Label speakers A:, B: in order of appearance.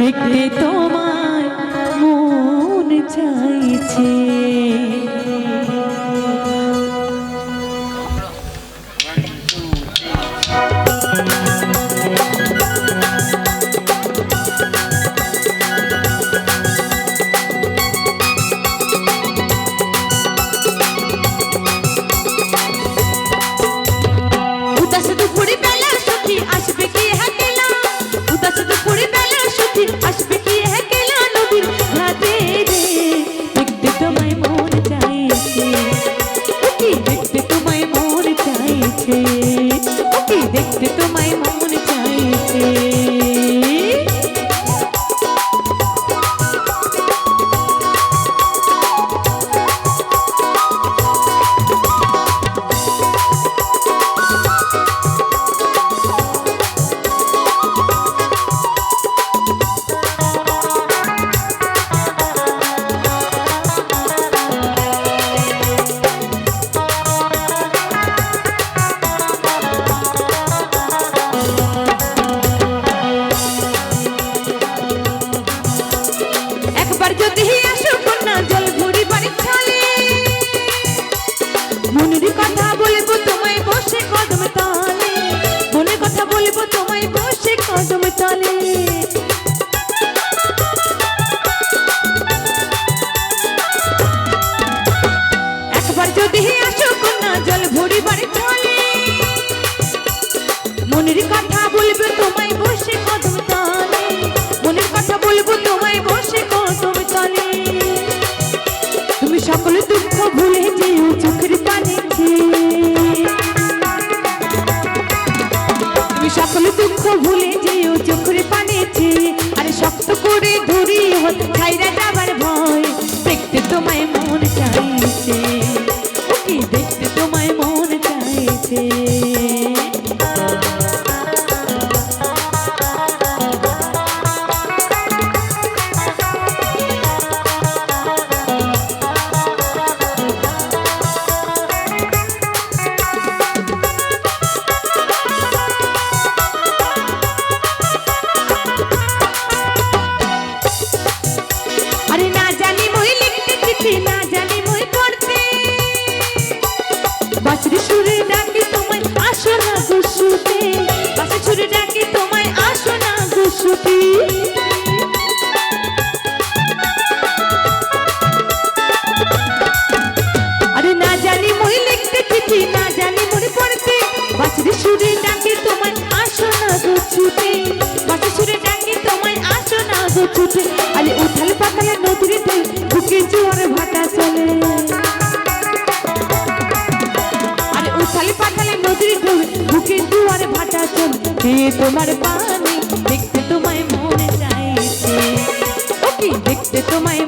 A: घाटे तो Se tu কদম তলে। একবার যদি আসুক না জল ভরি বাড়ি তলে মনের কথা বলবে তো ভুরি হত খাইরা যাবা চাইছে তোমার পানি দেখতে তোমায় মনে চাইছে। দেখতে তোমায়